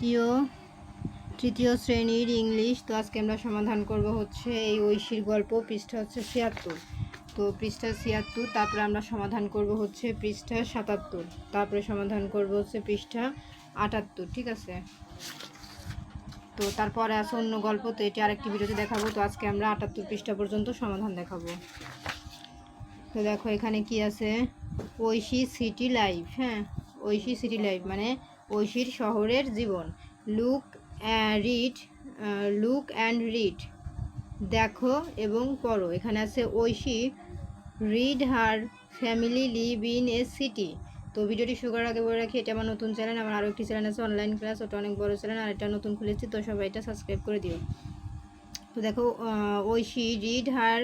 তৃতীয় তৃতীয় শ্রেণির ইংলিশ তো আজকে আমরা সমাধান করব হচ্ছে এই ঐশীর গল্প পৃষ্ঠা হচ্ছে ছিয়াত্তর। তো পৃষ্ঠা ছিয়াত্তর, তারপরে আমরা সমাধান করব হচ্ছে পৃষ্ঠা সাতাত্তর, তারপরে সমাধান করব হচ্ছে পৃষ্ঠা আটাত্তর, ঠিক আছে? তো তারপরে আছে অন্য গল্প, তো এটি আরেকটি ভিডিওতে দেখাবো। তো আজকে আমরা আটাত্তর পৃষ্ঠা পর্যন্ত সমাধান দেখাবো। তো দেখো এখানে কি আছে? ঐশী সিটি লাইফ হ্যাঁ? ঐশী সিটি লাইফ মানে ঐশীর শহরের জীবন। Look read look and read দেখো এবং পড়ো। এখানে আছে Oishi read her family live in a city. তো ভিডিওটি শুরু করার আগে বলে রাখি, এটা আমার নতুন চ্যানেল, আমার আরও একটি চ্যানেল আছে অনলাইন ক্লাস ওটা অনেক বড় চ্যানেল, আর এটা নতুন খুলেছি, তো সবাই এটা সাবস্ক্রাইব করে দিও। তো দেখো Oishi read her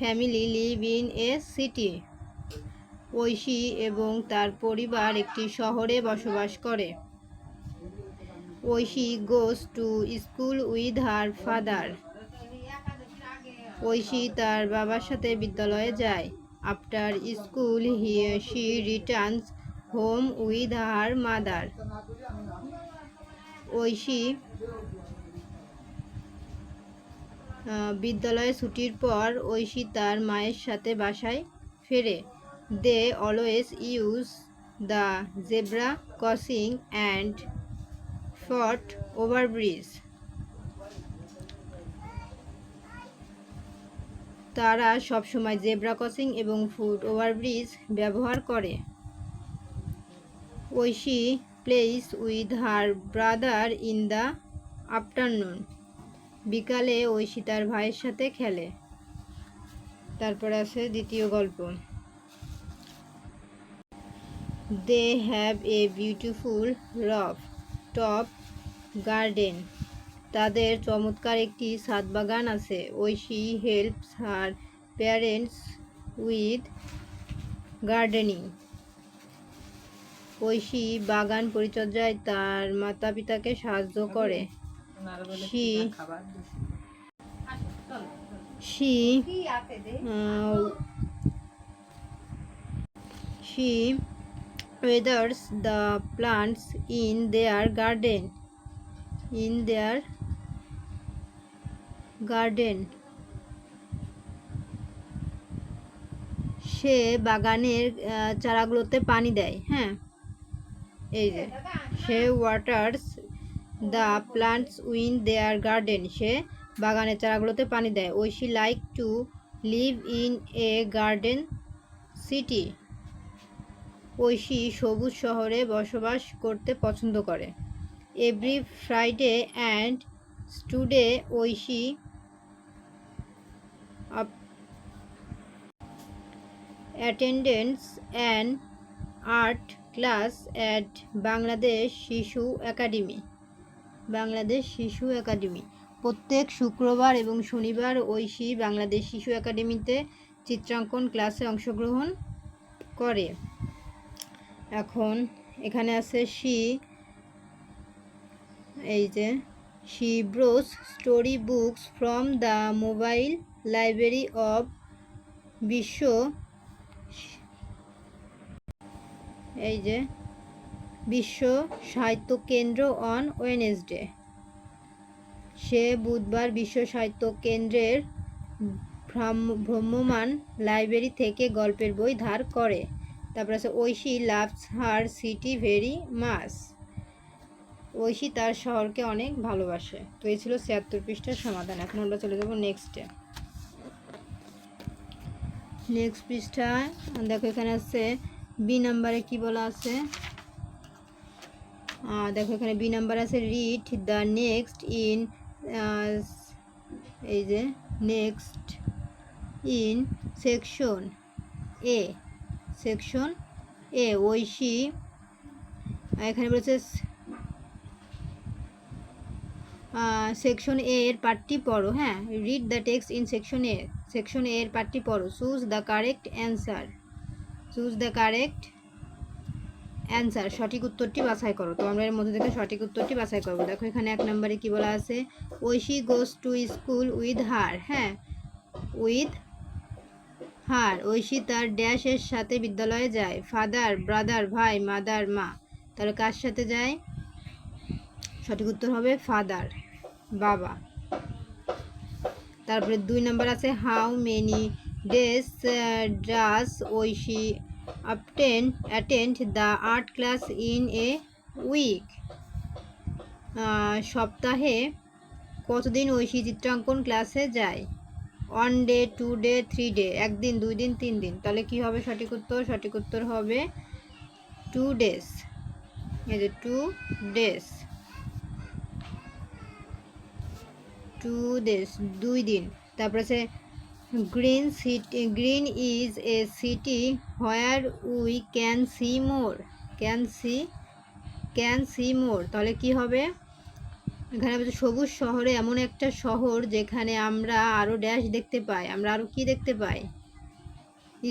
family live in a city. Oishi এবং তার পরিবার একটি শহরে বসবাস করে। Oishi goes to school with her father. Oishi তার বাবার সাথে বিদ্যালয়ে যায়। After school he, she returns home with her mother. Oishi বিদ্যালয়ে ছুটির পর ঐশী তার মায়ের সাথে বাসায় ফেরে। They always use the zebra crossing and foot overbridge. তারা সবসময় জেব্রা ক্রসিং এবং ফুট ওভারব্রিজ ব্যবহার করে। Oishi plays with her brother in the afternoon. বিকালে ঐশী তার ভাইয়ের সাথে খেলে। তারপর আছে দ্বিতীয় গল্প। They have a beautiful roof top garden. তাদের চমৎকার একটি ছাদ বাগান আছে। Oishi helps her parents with gardening. Oishi বাগান পরিচর্যায় তার মাতা পিতাকে সাহায্য করে। She she she weathers the plants in their garden. In their garden. সে বাগানের চারাগুলোতে পানি দেয় হ্যাঁ? এই যে, সে waters the plants in their garden সে বাগানের চারাগুলোতে পানি দেয়। Oishi like to live in a garden city Oishi সবুজ শহরে বসবাস করতে পছন্দ করে। Every Friday and Saturday Oishi attendance and art class at Bangladesh Shishu Academy. Bangladesh শিশু একাডেমি। প্রত্যেক শুক্রবার এবং শনিবার ঐশী বাংলাদেশ শিশু একাডেমিতে চিত্রাঙ্কন ক্লাসে অংশগ্রহণ করে। এখন এখানে আছে শি এই যে she borrows story books from the mobile library of Bishwa এই যে, বিশ্ব সাহিত্য কেন্দ্র অন ওয়েনেসডে। সে বুধবার বিশ্ব সাহিত্য কেন্দ্রের ভ্রাম- ভ্রাম্যমাণ লাইব্রেরি থেকে গল্পের বই ধার করে। তারপর আছে Oishi loves her city very much Oishi তার শহরকে অনেক ভালোবাসে। তো এই ছিল ছিয়াত্তর পৃষ্ঠার সমাধান। এখন আমরা চলে যাব নেক্সটে নেক্সট পৃষ্ঠায়। দেখো এখানে আছে বি নাম্বারে কি বলা আছে? দেখো এখানে বি নাম্বার আছে রিড দ্য নেক্সট ইন এই যে next in section A section A, Oishi, এখানে বলেছে সেকশন এ এর পার্টটি পড়ো হ্যাঁ read the text in section A section A এর পার্টটি পড়ো choose the correct answer choose the correct answer সঠিক উত্তরটি বাছাই করো, তো আমরা এর মধ্যে থেকে সঠিক উত্তরটি বাছাই করব, দেখো এখানে এক নম্বরে কি বলা আছে, Oishi goes to school with her হ্যাঁ উইথ হার, ঐশী তার ড্যাশের সাথে বিদ্যালয়ে যায়। ফাদার, ব্রাদার, ভাই, মাদার, মা। তাহলে কার সাথে যায়? সঠিক উত্তর হবে ফাদার, বাবা। তারপরে দুই নম্বর আছে, how many days does Oishi attend attend the art class in a week. সপ্তাহে কতদিন ঐশী চিত্রাঙ্কন ক্লাসে যায়? One day two day three day একদিন, দুই দিন, তিন দিন। তাহলে কি হবে? সঠিক উত্তর? সঠিক উত্তর হবে টু ডেজ এই যে টু ডেজ টু ডেজ দুই দিন। তারপরে সে green city green is a city where we can see more can see can see more তাহলে কি হবে? এখানে বলছে, সবুজ শহরে এমন একটা শহর যেখানে আমরা আরও ড্যাশ দেখতে পাই। আমরা আরও কি দেখতে পাই?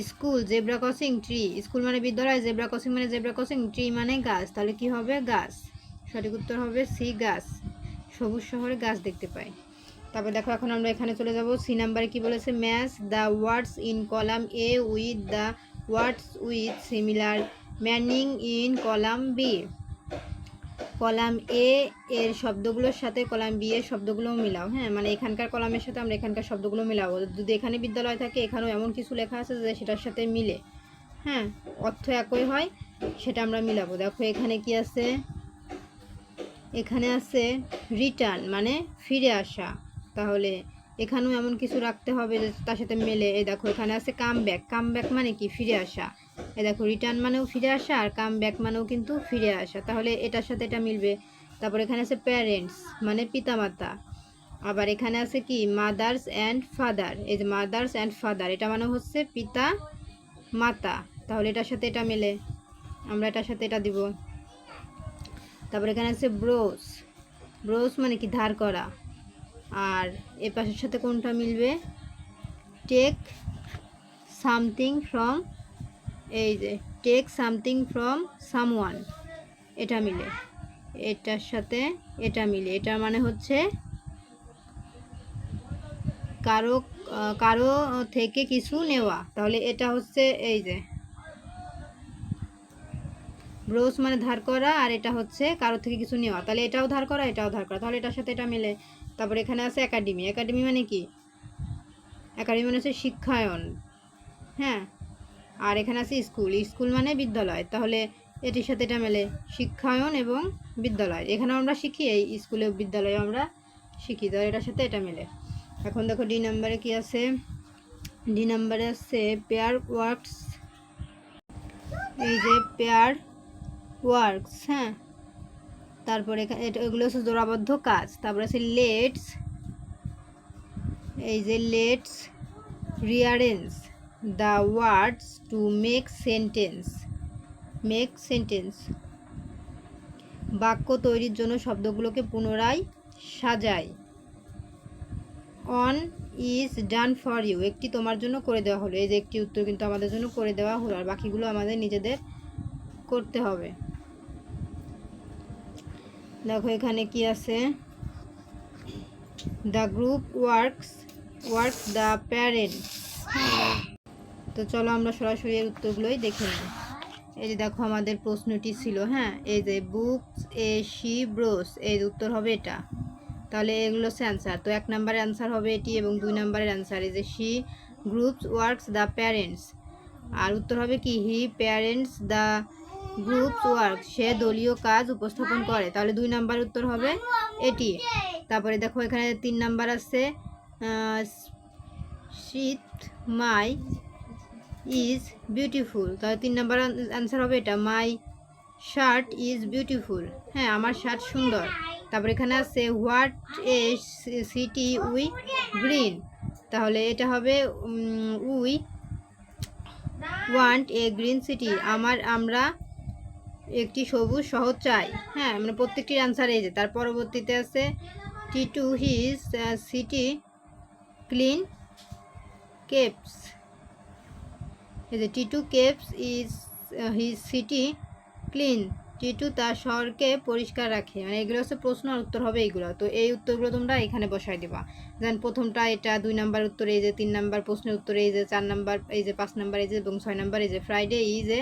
School, zebra crossing tree. School মানে বিদ্যালয়, জেব্রা ক্রসিং মানে জেব্রা ক্রসিং ট্রি মানে গাছ। তাহলে কি হবে? গাছ। সঠিক উত্তর হবে সি গাছ। সবুজ শহরে গাছ দেখতে পাই। তারপর দেখো, এখন আমরা এখানে চলে যাব। সি নাম্বারে কি বলেছে? Match the words in column A with the words with similar meaning in column B. Column A এর শব্দগুলোর সাথে কলাম বি এর শব্দগুলো মিলাও হ্যাঁ? মানে এখানকার কলামের সাথে আমরা এখানকার শব্দগুলো মিলাবো। যদি এখানে বিদ্যালয় থাকে, এখানেও এমন কিছু লেখা আছে যে সেটার সাথে মিলে হ্যাঁ? অর্থ একই হয়, সেটা আমরা মিলাবো। দেখো, এখানে কি আছে? এখানে আছে রিটার্ন মানে ফিরে আসা। তাহলে এখানেও এমন কিছু রাখতে হবে যে তার সাথে মেলে। এই দেখো, এখানে আছে কাম ব্যাক কাম ব্যাক মানে কি? ফিরে আসা। এ দেখো রিটার্ন মানেও ফিরে আসা আর কাম ব্যাক মানেও কিন্তু ফিরে আসা। তাহলে এটার সাথে এটা মিলবে। তারপর এখানে আছে প্যারেন্টস মানে পিতামাতা। আবার এখানে আছে কি? মাদার্স অ্যান্ড ফাদার এই যে মাদার্স অ্যান্ড ফাদার এটা মানে হচ্ছে পিতা মাতা তাহলে এটার সাথে এটা মেলে। আমরা এটার সাথে এটা দিব। তারপর এখানে আছে ব্রোস ব্রোস মানে কি? ধার করা। আর এ পাশের সাথে কোনটা মিলবে? টেক সামথিং ফ্রম এই যে টেক সামথিং ফ্রম সামওয়ান এটা মিলে। এটার সাথে এটা মিলে। এটা মানে হচ্ছে কারও কারও থেকে কিছু নেওয়া। তাহলে এটা হচ্ছে এই যে ব্রোস মানে ধার করা, আর এটা হচ্ছে কারও থেকে কিছু নেওয়া। তাহলে এটাও ধার করা, এটাও ধার করা। তাহলে এটার সাথে এটা মিলে। তারপর এখানে আছে একাডেমি। একাডেমি মানে কি? একাডেমি মানে হচ্ছে শিক্ষায়ন। হ্যাঁ? আর এখানে আছে স্কুল। স্কুল মানে বিদ্যালয়। তাহলে এটির সাথে এটা মেলে। শিক্ষায়ন এবং বিদ্যালয়। এখানে আমরা শিখি, এই স্কুলে বিদ্যালয়ে আমরা শিখি। তাহলে এটার সাথে এটা মেলে। এখন দেখো, ডি নাম্বারে কি আছে? ডি নাম্বারে আছে পেয়ার ওয়ার্কস। এই যে পেয়ার ওয়ার্কস হ্যাঁ? তারপরে এটা- এগুলো হচ্ছে জোড়াবদ্ধ কাজ। তারপরে আছে লেটস, এই যে let's rearrange the words to make sentence make sentence বাক্য তৈরির জন্য শব্দগুলোকে পুনরায় সাজাই। One is done for you একটি তোমার জন্য করে দেওয়া হলো। এই যে একটি উত্তর কিন্তু আমাদের জন্য করে দেওয়া হলো। আর বাকিগুলো আমাদের নিজেদের করতে হবে। দেখো এখানে কি আছে? The group works works the parent তো চলো আমরা সরাসরি এর উত্তরগুলোই দেখে নিই। এই যে দেখো আমাদের প্রশ্নটি ছিল হ্যাঁ? এই যে বুকস এ শি ব্রোস এর উত্তর হবে এটা। তাহলে এগুলো হচ্ছে অ্যান্সার তো এক নম্বরের অ্যান্সার হবে এটি এবং দুই নম্বরের অ্যান্সার এই যে she groups works the parents আর উত্তর হবে কি? He parents the groups work, সে দলীয় কাজ উপস্থাপন করে। তাহলে দুই নাম্বার উত্তর হবে এটি। তারপরে দেখো, এখানে তিন নাম্বার আছে শীত মাই ইজ বিউটিফুল। তাহলে তিন নাম্বার অ্যান্সার হবে এটা, মাই শার্ট ইজ বিউটিফুল। হ্যাঁ আমার শার্ট সুন্দর। তারপরে এখানে আছে, what a city we green. তাহলে এটা হবে we want a green city. আমার, আমরা একটি সবুজ শহর চাই। হ্যাঁ মানে প্রত্যেকটির অ্যান্সার এই যে। তার পরবর্তীতে আছে টি to his city clean keeps এই যে টি to keeps is his city clean T to তার শহরকে পরিষ্কার রাখে। মানে এগুলো হচ্ছে প্রশ্ন আর উত্তর হবে এইগুলো। তো এই উত্তরগুলো তোমরা এখানে বসাই দিবা। দেন প্রথমটা এটা দুই নাম্বার উত্তর, এই যে তিন নাম্বার প্রশ্নের উত্তর, এই যে চার নাম্বার, এই যে পাঁচ নাম্বার, এই যে এবং ছয় নাম্বার, এই যে ফ্রাইডে ইজ এ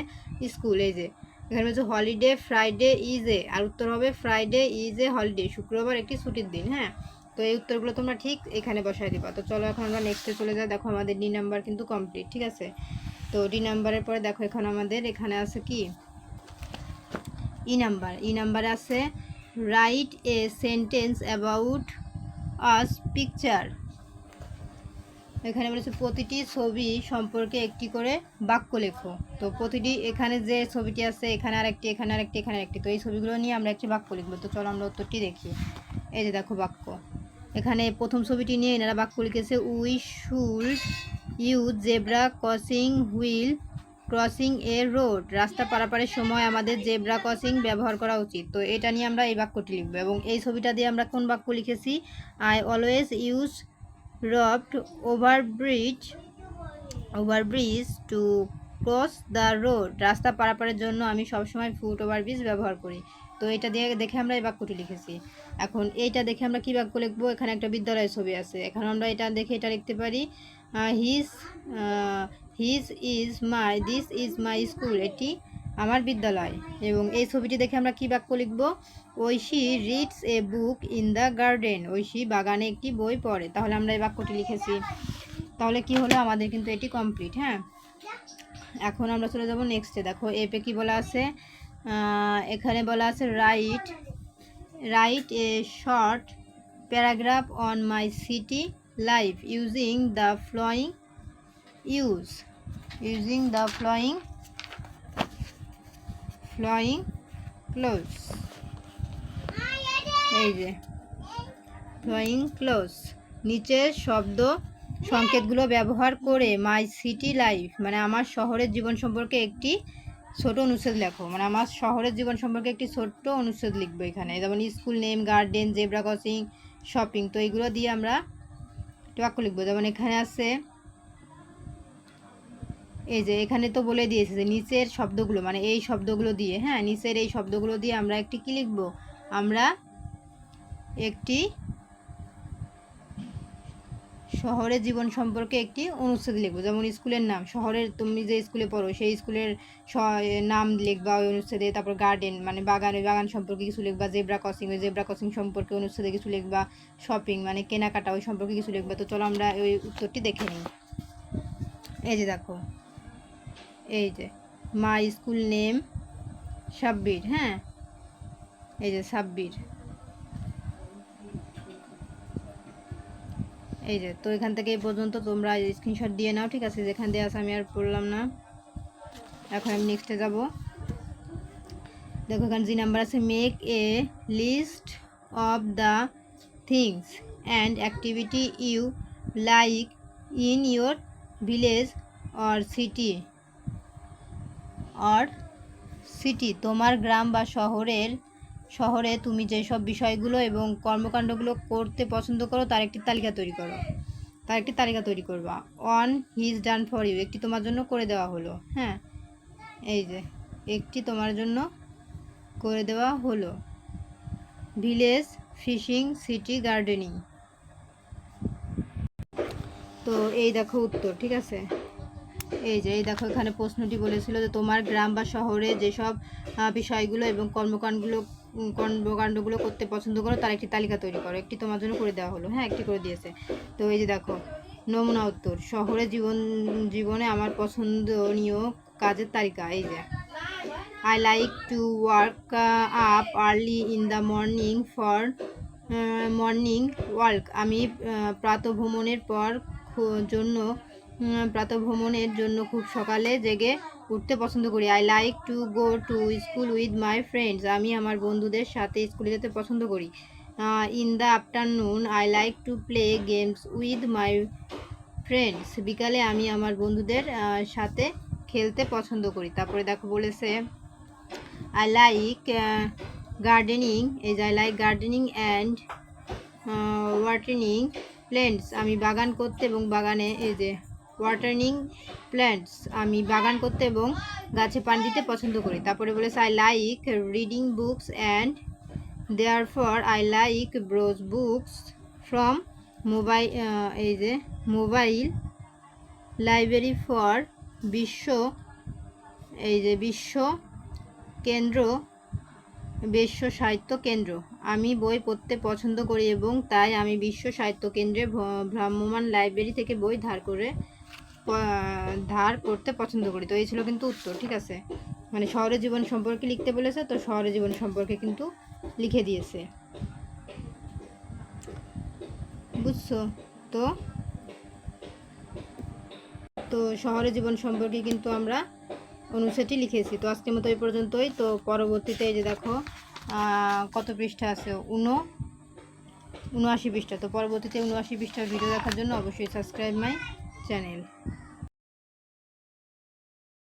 স্কুল এই যে এখানে বলছে হলিডে ফ্রাইডে ইজ এ আর উত্তর হবে ফ্রাইডে ইজ এ হলিডে শুক্রবার একটি ছুটির দিন হ্যাঁ? তো এই উত্তরগুলো তোমরা ঠিক এখানে বসায় দিবা। তো চলো এখন আমরা নেক্সটে চলে যাই। দেখো আমাদের ডি নাম্বার কিন্তু কমপ্লিট ঠিক আছে? তো ডি নাম্বারের পরে দেখো এখন আমাদের এখানে আছে কি? ই নাম্বার ই নাম্বারে আছে write a sentence about us picture এখানে বলেছে, প্রতিটি ছবি সম্পর্কে একটি করে বাক্য লেখো। তো প্রতিটি, এখানে যে ছবিটি আছে, এখানে আরেকটি এখানে আরেকটি এখানে আরেকটি। তো এই ছবিগুলো নিয়ে আমরা একটি বাক্য লিখব। তো চলো আমরা উত্তরটি দেখি। এই যে দেখো বাক্য। এখানে প্রথম ছবিটি নিয়ে এনারা বাক্য লিখেছে we should use zebra crossing while crossing a road রাস্তা পারাপারের সময় আমাদের জেব্রা ক্রসিং ব্যবহার করা উচিত। তো এটা নিয়ে আমরা এই বাক্যটি লিখব। এবং এই ছবিটা দিয়ে আমরা কোন বাক্য লিখেছি? I always use robbed overbridge overbridge to cross the road রাস্তা পারাপারের জন্য আমি সবসময় ফুট ওভারব্রিজ ব্যবহার করি। তো এটা দিয়ে দেখে আমরা এই বাক্যটি লিখেছি। এখন এইটা দেখে আমরা কী বাক্য লিখব? এখানে একটা বিদ্যালয়ের ছবি আছে। এখন আমরা এটা দেখে এটা লিখতে পারি। His his is my this is my school এটি আমার বিদ্যালয়। এবং এই ছবিটি দেখে আমরা কী বাক্য লিখব? Oishi reads a book in the garden Oishi বাগানে একটি বই পড়ে। তাহলে আমরা এই বাক্যটি লিখেছি। তাহলে কি হলো? আমাদের কিন্তু এটি কমপ্লিট হ্যাঁ? এখন আমরা চলে যাব নেক্সটে দেখো এপে কি বলা আছে? এখানে বলা আছে write write a short paragraph on my city life using the following use using the following following clues এই যে। ফ্লোয়িং ক্লোজ নিচের শব্দ সংকেতগুলো ব্যবহার করে মাই সিটি লাইফ মানে আমার শহরের জীবন সম্পর্কে একটি ছোট অনুচ্ছেদ লেখো। মানে আমার শহরের জীবন সম্পর্কে একটি ছোট্ট অনুচ্ছেদ লিখব এখানে। যেমন school name garden zebra crossing shopping তো এইগুলো দিয়ে আমরা বাক্য লিখব। যেমন এখানে আছে, এই যে এখানে তো বলে দিয়েছে যে নিচের শব্দগুলো মানে এই শব্দগুলো দিয়ে হ্যাঁ নিচের এই শব্দগুলো দিয়ে আমরা একটি কি লিখব? আমরা একটি শহরের জীবন সম্পর্কে একটি অনুচ্ছেদ লিখব। যেমন স্কুলের নাম, শহরের তুমি যে স্কুলে পড়ো, সেই স্কুলের নাম লিখবা ওই অনুচ্ছেদে, তারপর গার্ডেন মানে বাগান ওই বাগান সম্পর্কে কিছু লিখবা জেব্রা ক্রসিং ওই জেব্রা ক্রসিং সম্পর্কে অনুচ্ছেদে কিছু লিখবা শপিং মানে কেনাকাটা, ওই সম্পর্কে কিছু লিখবা। তো চলো আমরা ওই উত্তরটি দেখে নিই। এই যে দেখো, এই যে মাই স্কুল নেম সাব্বির হ্যাঁ? এই যে সাব্বির। এই যে, তো এখান থেকে এই পর্যন্ত তোমরা স্ক্রিনশট দিয়ে নাও, ঠিক আছে? যেখান দিয়ে আছে আমি আর পড়লাম না। এখন আমি নেক্সটে যাব। দেখো এখানে জি নাম্বার আছে make a list of the things and activity you like in your village or city or city তোমার গ্রাম বা শহরের শহরে তুমি যেসব বিষয়গুলো এবং কর্মকাণ্ডগুলো করতে পছন্দ করো, তার একটি তালিকা তৈরি করো। তার একটি তালিকা তৈরি করবা। One is done for you একটি তোমার জন্য করে দেওয়া হলো। হ্যাঁ? এই যে, একটি তোমার জন্য করে দেওয়া হলো। ভিলেজ ফিশিং সিটি গার্ডেনিং তো এই দেখো উত্তর, ঠিক আছে? এই যে, এই দেখো, এখানে প্রশ্নটি বলেছিল যে তোমার গ্রাম বা শহরে যেসব বিষয়গুলো এবং কর্মকাণ্ডগুলো কর্মকাণ্ডগুলো করতে পছন্দ করো, তার একটি তালিকা তৈরি করো। একটি তোমার জন্য করে দেওয়া হলো। হ্যাঁ একটি করে দিয়েছে। তো এই যে দেখো, নমুনা উত্তর, শহরে জীবন, জীবনে আমার পছন্দনীয় কাজের তালিকা, এই যে। I like to wake up early in the morning for morning walk আমি প্রাতঃভ্রমণের পর জন্য প্রাতঃভ্রমণের জন্য খুব সকালে জেগে উঠতে পছন্দ করি। I like to go to school with my friends আমি আমার বন্ধুদের সাথে স্কুলে যেতে পছন্দ করি। In the afternoon I like to play games with my friends বিকালে আমি আমার বন্ধুদের সাথে খেলতে পছন্দ করি। তারপরে দেখো বলেছে আই লাইক গার্ডেনিং যে I like gardening and watering plants আমি বাগান করতে এবং বাগানে এই যে ওয়াটারিং প্ল্যান্টস আমি বাগান করতে এবং গাছে পানি দিতে পছন্দ করি। তারপরে বলেছে I like reading books and therefore I like borrows books from mobile এই যে, মোবাইল লাইব্রেরি ফর বিশ্ব এই যে, বিশ্ব কেন্দ্র, বিশ্ব সাহিত্য কেন্দ্র। আমি বই পড়তে পছন্দ করি এবং তাই আমি বিশ্ব সাহিত্য কেন্দ্রে ভ্রাম্যমান লাইব্রেরি থেকে বই ধার করে ধার করতে পছন্দ করি। তো এই ছিল কিন্তু উত্তর, ঠিক আছে? মানে শহরের জীবন সম্পর্কে লিখতে বলেছে, তো শহরের জীবন সম্পর্কে কিন্তু লিখে দিয়েছে। বুঝছ? তো? তো শহরের জীবন সম্পর্কে কিন্তু আমরা অনুচ্ছেদটি লিখেছি। তো আজকের মতো এই পর্যন্তই। তো পরবর্তীতে এই যে দেখো কত পৃষ্ঠা আছে? উনো, উনআশি পৃষ্ঠা। তো পরবর্তীতে উনআশি পৃষ্ঠার ভিডিও দেখার জন্য অবশ্যই সাবস্ক্রাইব মাই চ্যানেল